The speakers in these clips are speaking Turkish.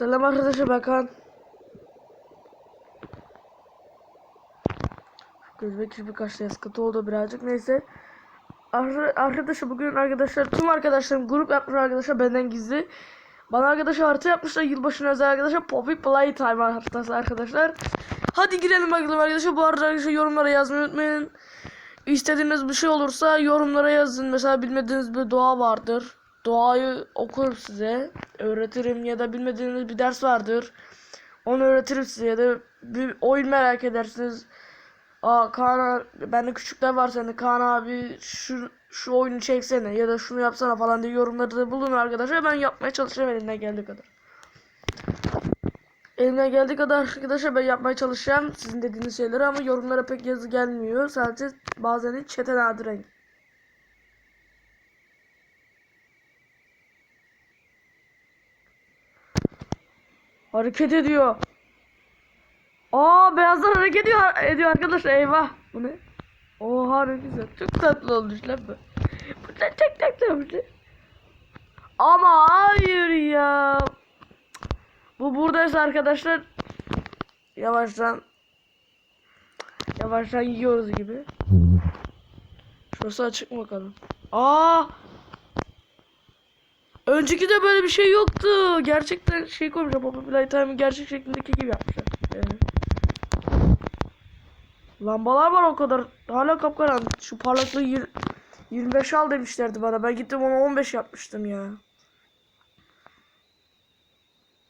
Selam arkadaşlar ben Kaan. Gözüme kirpi kaçtı sıkıntı oldu birazcık neyse. Ar- Arkadaşlar bugün arkadaşlar tüm arkadaşlarım grup yapmış arkadaşlar benden gizli. Bana arkadaşlar harita yapmışlar yılbaşına özel arkadaşlar Poppy Playtime haritası arkadaşlar. Hadi girelim bakalım arkadaşlar bu arada arkadaşlar yorumlara yazmayı unutmayın. İstediğiniz bir şey olursa yorumlara yazın. Mesela bilmediğiniz bir doğa vardır. Doğayı okurum size. Öğretirim ya da bilmediğiniz bir ders vardır. Onu öğretirim size ya da bir oyun merak edersiniz. Aa Kaan bende küçükler var sende Kaan abi şu şu oyunu çeksene ya da şunu yapsana falan diye yorumları da bulun arkadaşlar. Ben yapmaya çalışacağım elimden geldiği kadar. Elimden geldiği kadar arkadaşlar ben yapmaya çalışacağım sizin dediğiniz şeyleri ama yorumlara pek yazı gelmiyor. Sadece bazen de çete nadiren. Hareket ediyor. Aa beyazlar hareket ediyor, ediyor arkadaşlar eyvah. Bu ne? Oha ne güzel. Çok tatlı olmuş lan bu. Bu ne tek tek lan. Ama hayır ya. Bu buradaysa arkadaşlar yavaştan yavaştan yiyoruz gibi. Şurası açık mı bakalım? Aa! Önceki de böyle bir şey yoktu. Gerçekten şey koymuşlar. Pop Playtime'ı gerçek şeklindeki gibi yapmışlar. Yani. Lambalar var o kadar. Hala kapkaranlık. Şu parlaklığı yir- 25 al demişlerdi bana. Ben gittim onu 15 yapmıştım ya.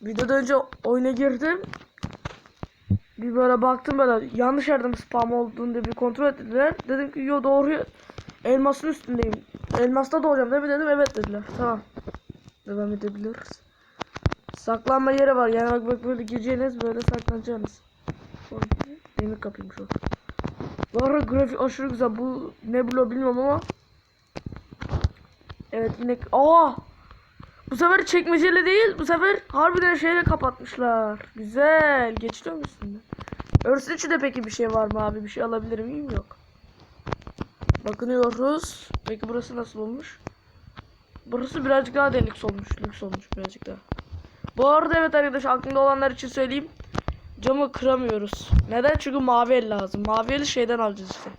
Videodan önce oyuna girdim. Bir böyle baktım böyle yanlış yerden spam olduğunu diye bir kontrol ettiler. Dedim ki yo doğru elmasın üstündeyim. Elmasta doğacağım değil mi dedim evet dediler. Tamam. Devam edebiliriz. Saklanma yeri var. Yani bak, bak böyle gireceğiniz böyle saklanacaksınız. Demir kapıymış o. Bu arada grafik aşırı güzel. Bu ne bloğu bilmiyorum ama. Evet yine. Aa! Bu sefer çekmeceli değil. Bu sefer harbiden şeyle kapatmışlar. Güzel. Geçiyor musun? Örsün içinde peki bir şey var mı abi? Bir şey alabilir miyim? Yok. Bakınıyoruz. Peki burası nasıl olmuş? Burası birazcık daha deluxe olmuş. Lüks olmuş birazcık daha. Bu arada evet arkadaşlar aklımda olanlar için söyleyeyim. Camı kıramıyoruz. Neden? Çünkü mavi el lazım. Mavi eli şeyden alacağız işte.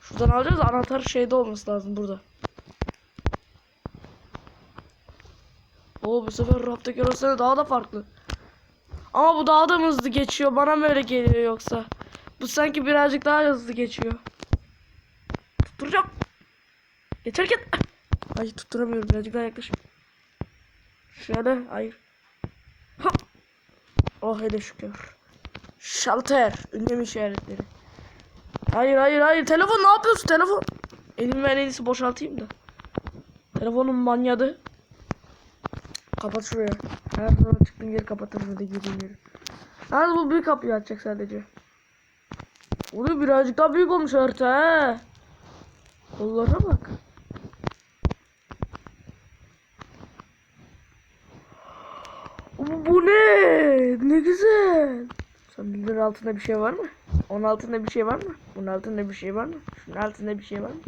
Şuradan alacağız. Anahtar şeyde olması lazım burada. Oo bu sefer raftaki orası daha da farklı. Ama bu daha da hızlı geçiyor? Bana mı öyle geliyor yoksa? Bu sanki birazcık daha hızlı geçiyor. Tutturacağım. Geçerken. Ay tutturamıyorum birazcık daha yaklaş. Şöyle hayır. Hop. Oh hele şükür. Şalter. Ünlem işaretleri. Hayır hayır hayır. Telefon ne yapıyorsun telefon? Elimi ben en boşaltayım da. Telefonum manyadı. Kapat şuraya. Her zaman çıktığım yeri kapatırım ya da girdiğim yeri. Bu büyük kapıyı açacak sadece. Oluyor birazcık daha büyük olmuş harita he. Kollara bak. Bu, bu ne? Ne güzel. Sandalyenin altında bir şey var mı? Onun altında bir şey var mı? Bunun altında bir şey var mı? Şunun altında bir şey var mı?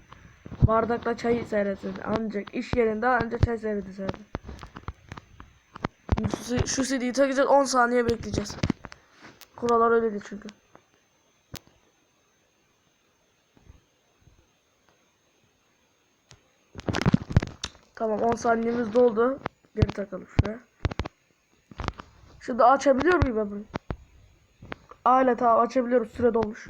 Bardakla çay seyretsin. Ancak iş yerinde ancak çay seyredin. Şu, şu CD'yi takacağız 10 saniye bekleyeceğiz. Kurallar öyleydi çünkü. Tamam 10 saniyemiz doldu. Geri takalım şuraya. Şimdi açabiliyor muyum ben bunu? Hala tamam açabiliyorum süre dolmuş.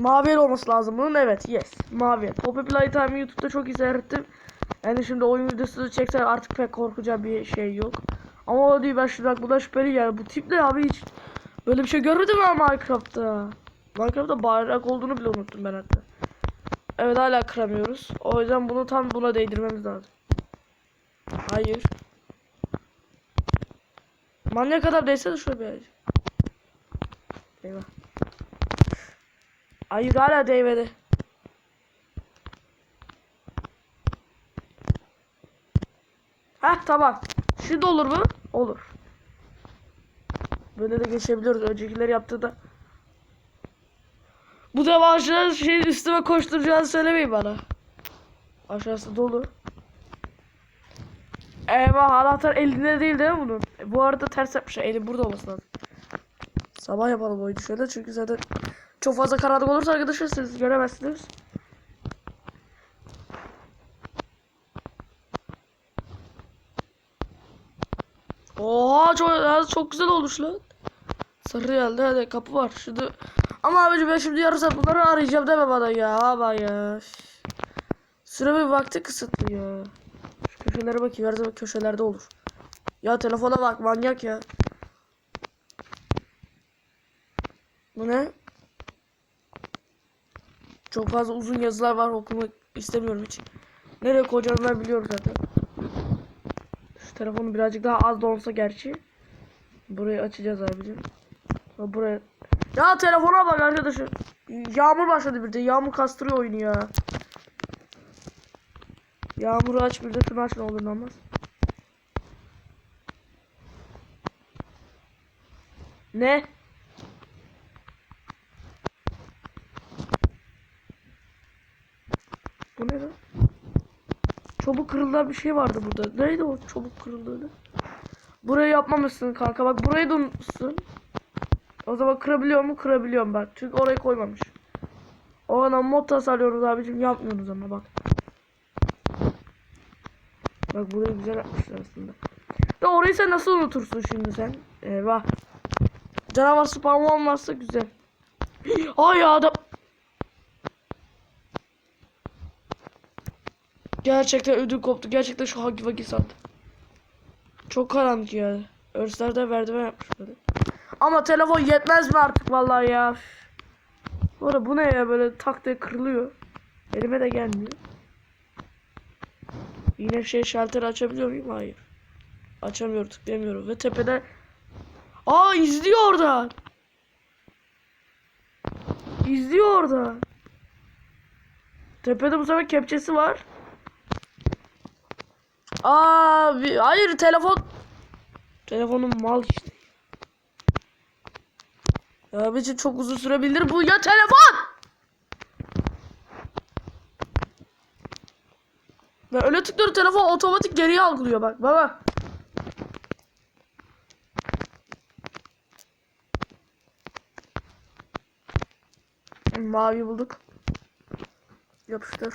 Mavi el olması lazım bunun evet yes mavi el. Poppy Playtime'ı YouTube'da çok seyrettim. Yani şimdi oyun videosu çeksen artık pek korkacağım bir şey yok. Ama o değil ben şimdi bu da şüpheli yani bu tip ne abi hiç böyle bir şey görmedim ben Minecraft'ta. Minecraft'ta bayrak olduğunu bile unuttum ben hatta. Evet hala kıramıyoruz. O yüzden bunu tam buna değdirmemiz lazım. Hayır. Manyak kadar değse de şöyle bir ayıcık. Eyvah. Hayır hala değmedi. Heh tamam. Şimdi olur mu? Olur. Böyle de geçebiliyoruz. Öncekileri yaptığı da. Bu da aşağı şey üstüme koşturacağını söylemeyin bana. Aşağısı dolu. Eyvah anahtar elinde değil değil mi bunun? E, bu arada ters yapmışlar. Eli burada olması lazım. Sabah yapalım oyunu şöyle çünkü zaten çok fazla karanlık olursa arkadaşlar siz göremezsiniz. Oha çok, çok güzel olmuş lan. Sarı geldi hadi kapı var. Şimdi ama abicim ben şimdi yarın saat bunları arayacağım deme bana ya. Ama ya. Süre bir vakti kısıtlı ya. Şu köşelere bakayım her zaman köşelerde olur. Ya telefona bak manyak ya. Bu ne? Çok fazla uzun yazılar var okumak istemiyorum hiç. Nereye koyacağımı ben biliyorum zaten. Şu telefonu birazcık daha az da olsa gerçi. Burayı açacağız abicim. Ha, buraya. Ya telefona bak arkadaşım. Yağmur başladı bir de. Yağmur kastırıyor oyunu ya. Yağmuru aç bir de şunu aç ne olur ne olmaz. Ne? Bu ne lan? Çabuk kırılan bir şey vardı burada. Neydi o çabuk kırıldığını? Burayı yapmamışsın kanka. Bak burayı da unutmuşsun. O zaman kırabiliyor mu? Kırabiliyorum bak. Çünkü orayı koymamış. O an mod tasarlıyoruz abicim. Yapmıyorsunuz ama bak. Bak burayı güzel yapmışlar aslında. De orayı sen nasıl unutursun şimdi sen? Eyvah. Canavar spam olmazsa güzel. Ay adam. Gerçekten ödüm koptu. Gerçekten şu hagi vagi sandım. Çok karanlık ya. Örslerde merdiven yapmış böyle. Ama telefon yetmez mi artık vallahi ya. Bu arada bu ne ya böyle tak diye kırılıyor. Elime de gelmiyor. Yine şey şalteri açabiliyor muyum? Hayır. Açamıyorum tıklayamıyorum. Ve tepede Aa izliyor orada. İzliyor orada. Tepede bu sefer kepçesi var. Aa hayır telefon Telefonum mal işte. Ya abicim çok uzun sürebilir bu ya telefon. Ben öyle tıklıyorum telefon otomatik geriye algılıyor bak baba. Mavi bulduk. Yapıştır.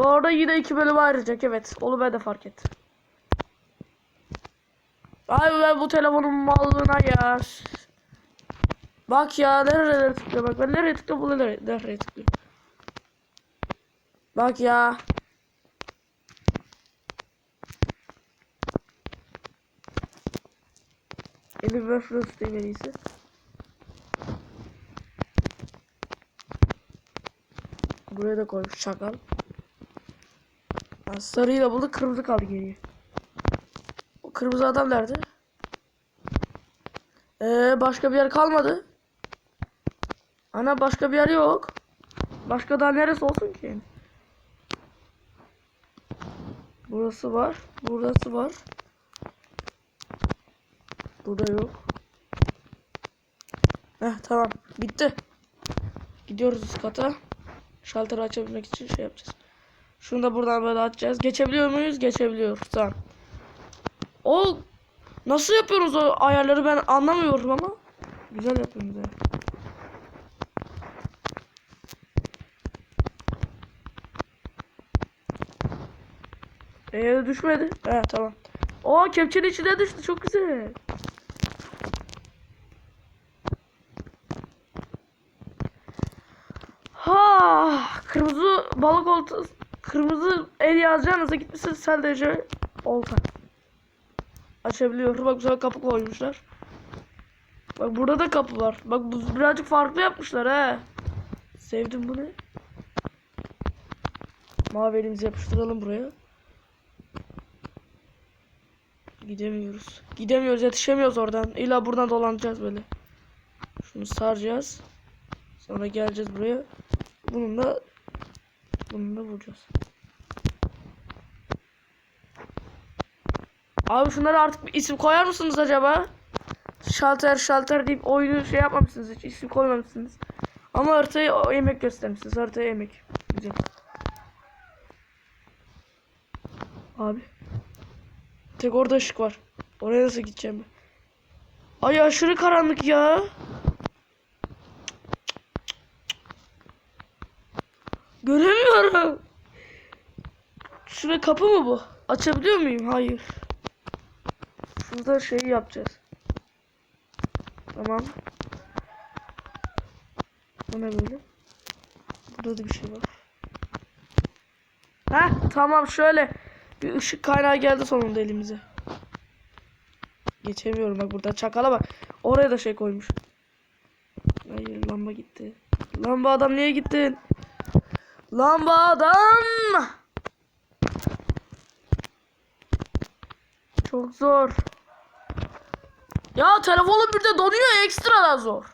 Bu arada yine iki bölüm ayrılacak evet. Onu ben de fark ettim. Ay ben bu telefonun mallığına ya. Bak ya nerelere tıklıyor bak ben nereye tıklıyorum bu nereye, nereye tıklıyor. Bak ya. Evi ver şurası tutayım en iyisi. Buraya da koymuş çakal. Ha, sarıyı da bulduk kırmızı kaldı geriye. O kırmızı adam nerede? Ee, başka bir yer kalmadı. Ana başka bir yer yok. Başka daha neresi olsun ki? Burası var. Burası var. Burada yok. Heh tamam. Bitti. Gidiyoruz üst kata. Şalteri açabilmek için şey yapacağız. Şunu da buradan böyle açacağız. Geçebiliyor muyuz? Geçebiliyoruz. Tamam. O nasıl yapıyoruz o ayarları ben anlamıyorum ama güzel yapıyoruz yani. Ee düşmedi. He tamam. O kepçenin içine düştü. Çok güzel. Ha, kırmızı balık oltası, kırmızı el yazacağınıza gitmişsiniz sadece olta. Açabiliyor. Bak güzel kapı koymuşlar. Bak burada da kapı var. Bak bu birazcık farklı yapmışlar he. Sevdim bunu. Mavi elimizi yapıştıralım buraya. Gidemiyoruz. Gidemiyoruz yetişemiyoruz oradan. İlla buradan dolanacağız böyle. Şunu saracağız. Sonra geleceğiz buraya. Bununla bununla vuracağız. Abi şunlara artık bir isim koyar mısınız acaba? Şalter şalter deyip oyunu şey yapmamışsınız hiç isim koymamışsınız. Ama haritaya o emek göstermişsiniz. Haritaya emek. Güzel. Abi. Tek orada ışık var. Oraya nasıl gideceğim ben? Ay aşırı karanlık ya. Göremiyorum. Şuraya kapı mı bu? Açabiliyor muyum? Hayır. Şurada şey yapacağız. Tamam. Bu ne böyle? Burada da bir şey var. Heh tamam şöyle. Bir ışık kaynağı geldi sonunda elimize. Geçemiyorum bak burada çakala bak. Oraya da şey koymuş. Hayır lamba gitti. Lamba adam niye gittin? Lamba adam. Çok zor. Ya telefonum bir de donuyor ekstradan zor.